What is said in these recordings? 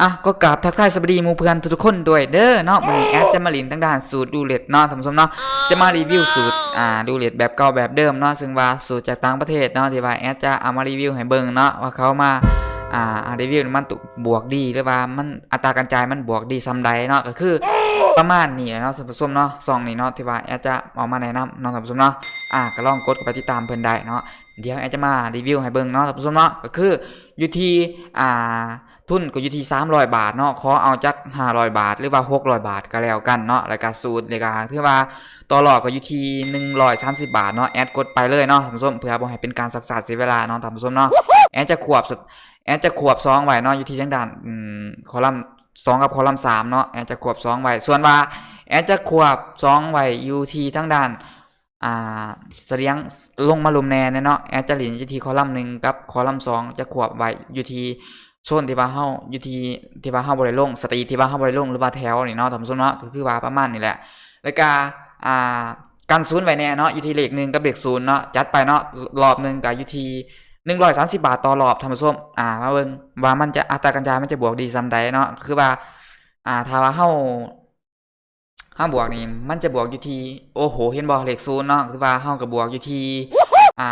อะก็กราบทักทายสวัสดีมูเพื่อนทุกๆคนด้วยเด้อเนาะวันนี้แอดจะมาลินทั้งด้านสูตรดูเลตเนาะท่านผู้ชมเนาะจะมารีวิวสูตรอ่าดูเลตแบบเก่าแบบเดิมเนาะซึ่งว่าสูตรจากต่างประเทศเนาะที่ว่าแอดจะเอามารีวิวให้เบิ่งเนาะว่าเขามาอ่ารีวิวมันบวกดีหรือว่ามันอัตราการจ่ายมันบวกดีซำใดเนาะก็คือประมาณนี้เนาะท่านผู้ชมเนาะซองนี้เนาะที่ว่าแอดจะเอามาแนะนำเนาะท่านผู้ชมเนาะอ่าก็ลองกดไปติดตามเพิ่นได้เนาะเดี๋ยวแอดจะมารีวิวให้เบิ่งเนาะท่านผู้ชมเนาะก็คืออยู่ที่อ่า ทุนก็อยู่ที่300 บาทเนาะขอเอาจัก500 บาท หรือว่า600 บาทก็แล้วกันเนาะรายการสูตรรายการที่ว่าต่อหลอดก็อยู่ที่130 บาทเนาะแอดกดไปเลยเนาะท่านผู้ชมเพื่อบ่ให้เป็นการศักษาเสียเวลาเนาะท่านผู้ชมเนาะแอดจะขวบแอดจะขวบซองไว้เนาะอยู่ที่ทางด้านคอลัมน์2กับคอลัมน์3เนาะแอดจะขวบซองไว้ส่วนว่าแอดจะขวบซองไว้อยู่ที่ทางด้านอ่าเสียงลงมาลุมแน่เนาะแอดจะหลินอยู่ที่คอลัมน์หนึ่งกับคอลัมน์สองจะขวบไว้อยู่ที่ โซนที่ว่าเฮาอยู่ที่ที่ว่าเฮาบ่ได้ลงสตรีที่ว่าเฮาบ่ได้ลงหรือว่าแถวนี่เนาะท่านผู้ชมเนาะก็คือว่าประมาณนี้แหละ แล้วก็อ่าการศูนย์ไว้แน่เนาะอยู่ที่เลขหนึ่งกับเลขศูนย์เนาะจัดไปเนาะรอบหนึ่งก็อยู่ที่130บบาทต่อรอบท่านผู้ชมอ่ามาเบิ่งว่ามันจะอัตราการจ่ายมันจะบวกดีซำใดเนาะคือว่าอ่าถ้าว่าเฮาเฮาบวกนี่มันจะบวกอยู่ที่โอ้โหเห็นบ่เลขศูนย์เนาะคือว่าเฮาก็บวกอยู่ที่อ่า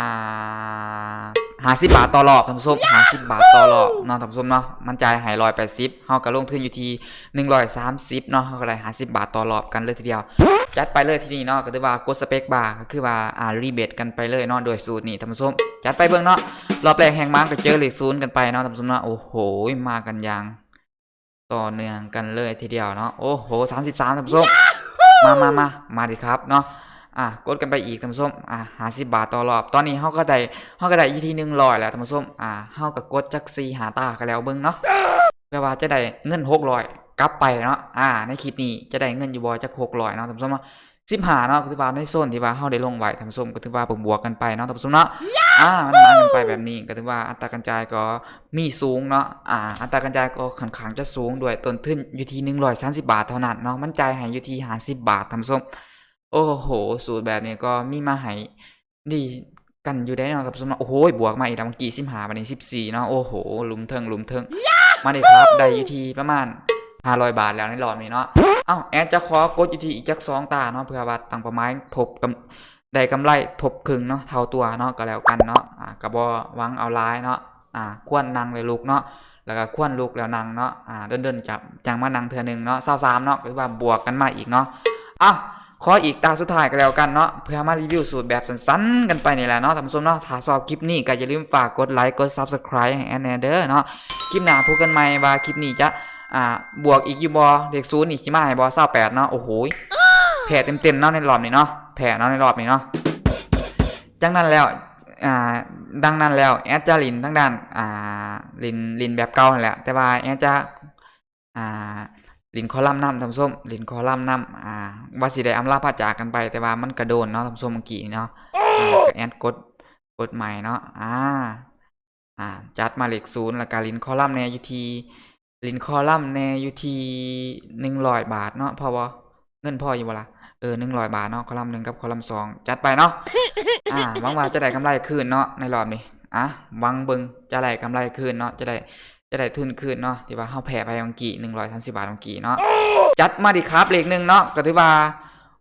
ห้าสิบบาทต่อรอบท่านผู้ชมห้าสิบบาทต่อรอบเนาะท่านผู้ชมเนาะมันจ่ายให้ร้อยแปดสิบเฮาก็ลงทุนอยู่ที่หนึ่งร้อยสามสิบเนาะเฮาก็ได้ห้าสิบบาทต่อรอบกันเลยทีเดียว จัดไปเลยที่นี่เนาะก็ถือว่ากดสเปคบาร์ก็คือว่าอ่ารีเบทกันไปเลยเนาะโดยสูตรนี่ท่านผู้ชมจัดไปเบิ่งเนาะรอบแรกแห่งม้าก็เจอเลขศูนย์กันไปเนาะท่านผู้ชมเนาะโอ้โหมากันอย่างต่อเนื่องกันเลยทีเดียวเนาะโอ้โหสามสิบสามท่านผู้ชมมามามามาดิครับเนาะ อะกดกันไปอีกท่านผู้ชมอะหาสิบบาทต่อรอบ ตอนนี้เฮาก็ได้เฮาก็ได้อยู่ที่หนึ่งร้อยแล้วท่านผู้ชมอะเฮาก็กดจักซีหาตากันแล้วเบิ่งเนาะแปลว่าจะได้เงินหกร้อยกลับไปเนาะอ่า ในคลิปนี้จะได้เงินอยู่บ่จักหกร้อยเนาะท่านผู้ชมเนาะสิบหาเนาะก็ถือว่าในโซนที่ว่าเฮาได้ลงไว้ท่านผู้ชมก็ถือว่าบวกกันไปเนาะท่านผู้ชมเนาะอ่ามันมากันไปแบบนี้ก็ถือว่าอัตราการจ่ายก็มีสูงเนาะอ่า อัตราการจ่ายก็ค่อนข้างจะสูงด้วยต้นทุนอยู่ที่130 บาทเท่านั้นเนาะมันจ่ายให้อยู่ที่50บาทท่านผู้ชม โอ้โห สูตรแบบนี้ก็มีมาให้ดีกันอยู่ได้เนาะครับสมมติโอ้โหบวกมาอีกแล้วมื่อกี้สิบหาวันนี้สิบสี่เนาะโอ้โหลุมเทิงลุมเทิงมาเลยครับได้ยูทีประมาณห้าร้อยบาทแล้วในรอบนี้เนาะเอ้าแอดจะขอกดยูทีอีกจักสองตาเนาะเพื่อว่าตังประมาณทบกำได้กำไรทบครึ่งเนาะเท่าตัวเนาะก็แล้วกันเนาะอ่ากระบอวังเอาร้ายเนาะอ่าควรนั่งเลยลูกเนาะแล้วก็ควรลูกแล้วนั่งเนาะอ่าเดินๆจับจังมานั่งเทื่อหนึ่งเนาะเศร้าสามเนาะคือว่าบวกกันมาอีกเนาะอ้าว ขออีกตาสุดท้ายก็แล้วกันเนาะเพื่อมารีวิวสูตรแบบสั้นๆกันไปนี่แหละเนาะท่านผู้ชมเนาะถ้าชอบคลิปนี้ก็อย่าลืมฝากกดไลค์กด Subscribe ให้แอนแนเดอร์เนาะคลิปหน้าพบกันใหม่ว่าคลิปนี้จะอ่าบวกอีกอยู่บ่เลขศูนย์นี่สิมาให้บ่28เนาะโอ้โหแพ้เต็มๆเนาะในรอบนี้เนาะแพ้เนาะในรอบนี้เนาะจังนั้นแล้วอ่าดังนั้นแล้วแอดจะลินทั้งด้านอ่าลินลินแบบเก่าแหละแต่ว่าแอดจะอ่า ลินคอลัมน์นำทำส้มลินคอลัมน์นำอ่าว่าสิได้อำลาพาจากกันไป แต่ว่ามันกระโดนเนาะทำส้มเมื่อกี้เนาะอ่าก็แอดกดกดใหม่เนาะอ่าอ่าจัดมาเลขศูนย์แล้วก็ลินคอลัมน์แนยูทีลินคอลัมน์แนยูทีหนึ่งร้อยบาทเนาะพอบ่เงินพออยู่บ่ล่ะเออหนึ่งร้อยบาทเนาะคอลัมน์หนึ่งกับคอลัมน์สองจัดไปเนาะอ่าหวังว่าจะได้กำไรคืนเนาะในรอบนี้อะหวังเบิงจะได้กำไรคืนเนาะจะได้ จะได้ทุนคืนเนาะที่ว่าเฮาแพ้ไปเมื่อกี้หนึ่งร้อยสามสิบบาทเมื่อกี้เนาะจัดมาดิครับเลขหนึ่งเนาะก็ถือว่า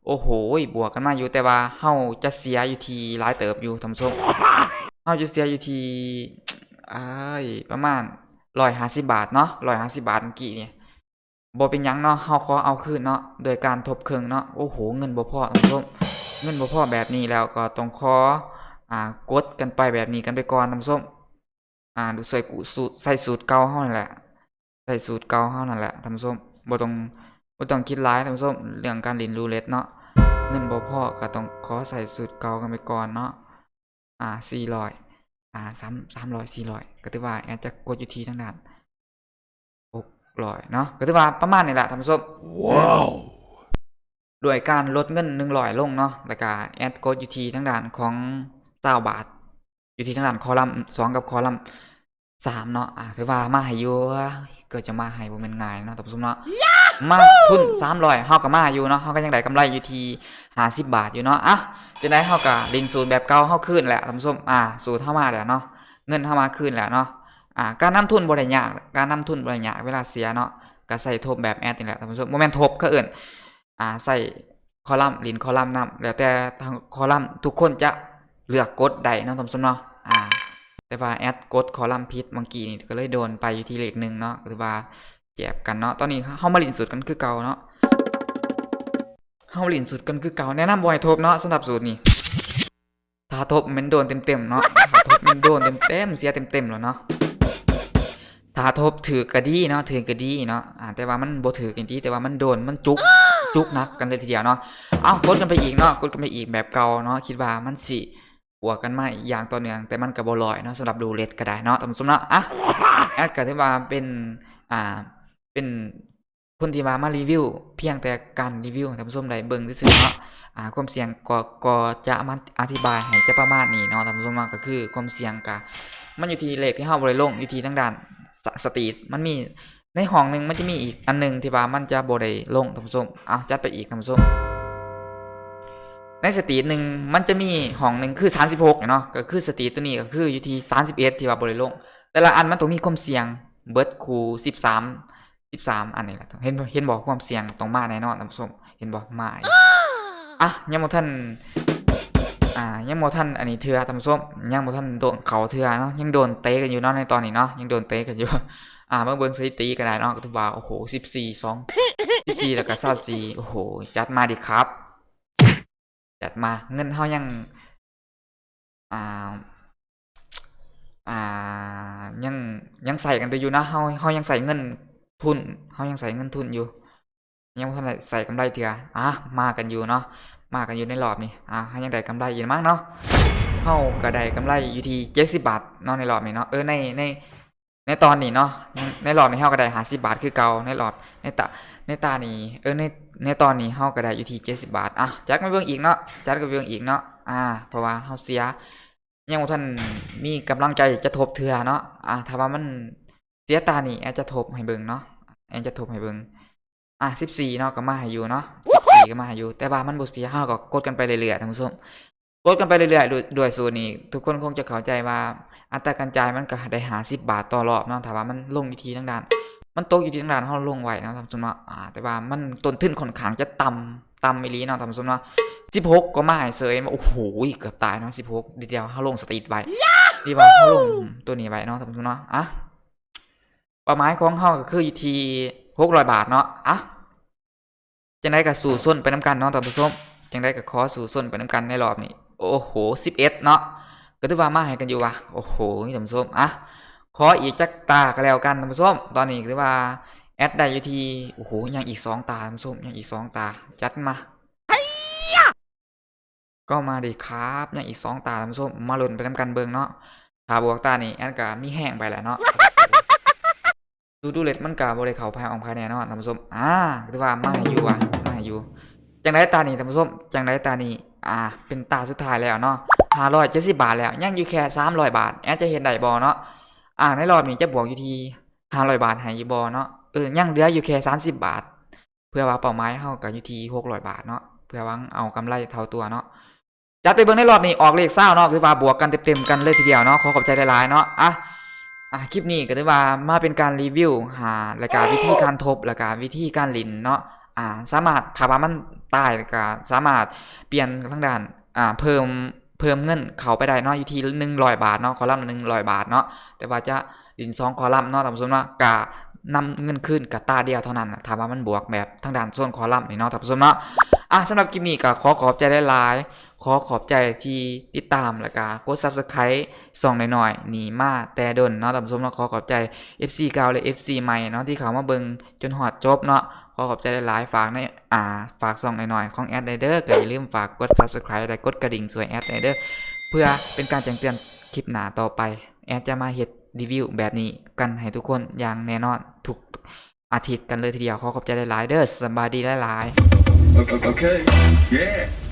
โอ้โหบวกกันมาอยู่แต่ว่าเฮาจะเสียอยู่ที่หลายเติบอยู่ท่านผู้มเฮาจะเสียอยู่ที่อ้ายประมาณร้อยห้าสิบบาทเนาะร้อยห้าสิบบาทเมื่อกี้เนี่ยบ่เป็นยังเนาะเฮาขอเอาคืนเนาะโดยการทบเครื่องเนาะโอ้โหเงินบ่พอท่านผู้มเงินบ่พอแบบนี้แล้วก็ต้องขออ่ากดกันไปแบบนี้กันไปก่อนท่านผู้ม อ่าดูใส่กูสูตรใส่สูตรเก่าเฮานั่นแหละ ใส่สูตรเก่าเฮานั่นแหละท่านผู้ชมบ่ต้องบ่ต้องคิดหลายท่านผู้ชมเรื่องการเล่นรูเล็ตเนาะเงินบ่พอก็ต้องขอใส่สูตรเก่ากันไปก่อนเนาะอ่า400อ่า3 300 400ก็ถือว่าแอดจะกดอยู่ที่ทางด้าน600เนาะก็ถือว่าประมาณนี้แหละท่านผู้ชม Wow. ด้วยการลดเงิน100ลงเนาะแล้วก็แอดกดอยู่ที่ทางด้านของ20บาท อยู่ที่ทางด้านคอลัมน์สองกับคอลัมน์สามเนาะอ่าถือว่ามาให้อยู่เกิดจะมาให้บ่แม่นง่ายเนาะท่านผู้ชมเนาะมาทุน300เฮาก็มาอยู่เนาะเฮาก็ยังได้กำไรอยู่ที่50บบาทอยู่เนาะอะจะได้เฮาก็ลินสูตรแบบเก่าเฮาคืนแหละท่านผู้ชมอ่าสูตรเฮามาแล้วเนาะเงินเฮามาคืนแล้วเนาะอ่าการนำทุนบ่ได้ยากการนำทุนบ่ได้ยากเวลาเสียเนาะก็ใส่ทบแบบแอดนี่แหละท่านผู้ชมบ่แม่นทบก็เอิ้นอ่าใส่คอลัมน์ลินคอลัมน์นํแล้วแต่ทางคอลัมน์ทุกคนจะเลือกกดได้เนาะท่านผู้ชมเนาะ อ่า แต่ว่าแอดกดคอลัมน์ผิดเมื่อกี้นี่ก็เลยโดนไปอยู่ที่เลขหนึ่งเนาะหรือว่าแจบกันเนาะตอนนี้เฮามาลินสุดกันคือเก่าเนาะเฮาลินสุดกันคือเก่าแนะนำบ่ให้ทบเนาะสำหรับสูตรนี้ถ้าทบมันโดนเต็มๆเนาะถ้าทบมันโดนเต็มๆเสียเต็มๆแล้วเนาะถ้าทบถือกระดีเนาะถือกระดีเนาะอ่าแต่ว่ามันบ่ถือกันดีแต่ว่ามันโดนมันจุกจุกหนักกันเลยทีเดียวเนาะ เอ้ากดกันไปอีกเนาะกดกันไปอีกแบบเก่าเนาะคิดว่ามันสิ บวกกันมาอีกอย่างต่อเนื่องแต่มันก็บ่ลอยเนาะสำหรับดูเลทก็ได้เนาะท่านผู้ชมเนาะอะแอดก็ถือว่าเป็นอ่าเป็นคนที่มามารีวิว เพียงแต่การรีวิวท่านผู้ชมได้เบิ่งซื่อๆเนาะอ่าความเสี่ยงก็ก็จะมาอธิบายให้จะประมาณนี้เนาะท่านผู้ชมาะก็คือความเสี่ยงกะมันอยู่ที่เลขที่เฮาบ่ได้ลงอยู่ที่ทางด้านสสตรีทมันมีในห้องหนึ่งมันจะมีอีกอันหนึ่งที่ว่ามันจะบ่ได้ลงท่านผู้ชมเอาจัดไปอีกท่านผู้ชม ในสตรีทหนึ่งมันจะมีห้องหนึ่งคือ 36เนาะก็คือสตรีทตัวนี้ก็คืออยู่ที่31ที่ว่าบ่ได้ลงแต่ละอันมันต้องมีความเสี่ยงเบิดคู13 13 อันนี้แหละเห็นบ่เห็นบ่ความเสี่ยงต้องมาแน่นอนท่านผู้ชมเห็นบ่มาอีกอะยังบ่ทันอ่ายังบ่ทันอันนี้เทื่อท่านผู้ชมยังบ่ทันโดนเขาเทื่อเนาะยังโดนเตะกันอยู่เนาะในตอนนี้เนาะยังโดนเตะกันอยู่อ่าเบิ่งเบิ่งสถิติก็ได้เนาะก็ถือว่าโอ้โห14 2 14แล้วก็24โอ้โหจัดมาดิครับจั ดมาเงินเฮายังอ่าอ่ายังยังใส่กันไปอยู่นะเฮาเฮายังใส่เงินทุนเฮายังใส่เงินทุนอยู่ ยังบ่ทันได้ใส่กำไรเถื่ออะมากันอยู่เนาะมากันอยู่ในรอบนี้อะให้ยังได้กำไรอยู่มั้งเนาะเฮาก็ได้กำไรอยู่ที่70บาทเนาะในรอบนี้เนาะเออในใน ในตอนนี้เนาะในรอบนี้เฮาก็ได้50บาทคือเก่าในรอบในตาในตานี้เออในในตอนนี้เฮาก็ได้อยู่ที่70บาทอะจัดมาเบิ่งอีกเนาะจัดกับเบิ่งอีกเนาะอ่า เพราะว่าเฮาเสียยังบ่ทันมีกำลังใจจะทบเทื่อเนาะอะถ้าว่ามันเสียตานี่แอดจะทบให้เบิ่งเนาะแอดจะทบให้เบิ่งอะสิบสี่เนาะก็มาให้อยู่เนาะสิบสี่ก็มาให้อยู่ แต่ว่ามันบ่เสียเฮาก็กดกันไปเรื่อยๆท่านผู้ชม กดกันไปเรื่อยๆโดยโดยสูตรนี้ ทุกคนคงจะเข้าใจว่า อัตราการจ่ายมันก็ได้หาสิบบาทต่อรอบนะถ้าว่ามันลงอยู่ที่ทางด้าน มันตกอยู่ที่ทางด้านเฮาลงไว้เนาะท่านผู้ชมเนาะอ่าแต่ว่ามันต้นทุนค่อนข้างจะต่ำต่ำอีหลีนะท่านผู้ชมเนาะ16ก็มาให้เสยมาโอ้โหเกือบตายเนาะ16ดีเดียวเฮาลงสตรีทไว้ดีว่าเฮาลงตัวนี้ไว้เนาะท่านผู้ชมเนาอะป้าหมายของเฮาก็คืออยู่ที่600บาทเนาะอะจังได้กับสู่ส้นไปน้ำกันเนาะท่านผู้ชมจังได้กับขอสู่ส้นไปน้ำกันในรอบนี้ โอ้โหสิบเอ็ดเนาะก็ถือว่ามาให้กันอยู่วะโอ้โหท่านผู้ชมอะขออีกจักตาก็แล้วกันท่านผู้ชมตอนนี้ถือว่าแอดได้อยู่ที่โอ้โหยังอีกสองตาท่านผู้ชมยังอีกสองตาจัดมาก็มาดิครับยังอีกสองตาท่านผู้ชมมาลุ้นไปน้ำกันเบิ่งเนาะถ้าบวกตานี่แอดก็มีแห้งไปแหละเนาะดูดูเลดมันกาบริเขาภายออกภายในเนาะท่านผู้ชมอ่าถือว่ามาให้อยู่ว่ะมาให้อยู่จังได้ตานี้ท่านผู้ชมจังได้ตานี้ อ่า เป็นตาสุดท้ายแล้วเนาะห้าร้อยเจ็ดสิบบาทแล้วยังอยู่แค่สามร้อยบาท แอดจะเห็นได้บอเนาะอ่าในรอบนี้จะบวกอยู่ที่ห้าร้อยบาทให้ยู่บอเนาะเออยังเหลืออยู่แค่สามสิบบาท เพื่อว่าเป้าหมายเฮาก็อยู่ที่หกร้อยบาทเนาะเพื่อวังเอากำไรเท่าตัวเนาะจัดไปเบิ่งในรอบนี้ออกเลขเศร้าเนาะคือว่าบวกกันเต็มๆกันเลยทีเดียวเนาะขอขอบใจหลายๆเนาะอะอะคลิปนี้ก็ถือว่ามาเป็นการรีวิวหาและการวิธีการทบและการวิธีการลินเนาะ อ่าสามารถถ้าว่ามันตายก็สามารถเปลี่ยนทางด้านอ่าเพิ่มเพิ่มเงินเขาไปได้เนาะอยู่ที่หนึ่งร้อยบาทเนาะคอลัมน์หนึ่งร้อยบาทเนาะแต่ว่าจะลินสองคอลัมน์เนาะตามส่วนว่ากะนำเงินขึ้นกับตาเดียวเท่านั้นถ้าว่ามันบวกแบบทางด้านส่วนคอลัมน์นี่เนาะตามส่วนเนาะอะสำหรับคลิปนี้ก็ขอขอบใจหลายๆขอขอบใจที่ติดตามและก็กด Subscribe ส่องหน่อยๆหนีมาแต่ดนเนาะท่านผู้ชมเนาะขอขอบใจ FC เก่าและ FC ใหม่เนาะที่เขามาเบิ่งจนหอดจบเนาะ อขอบใจหลายๆฝากในอ่าฝากซองหน่อยๆของแอดไนเดอร์ก็อย่าลืมฝากกด Subscribe และกดกระดิ่งสวยแอดไนเดอร์เพื่อเป็นการแจ้งเตือนคลิปหน้าต่อไป แอดจะมาเห็ดรีวิวแบบนี้กันให้ทุกคนอย่างแน่นอนทุกอาทิตย์กันเลยทีเดียวขอขอบใจหลายๆเด้อสบายดีหลายๆ Okay. okay. Yeah.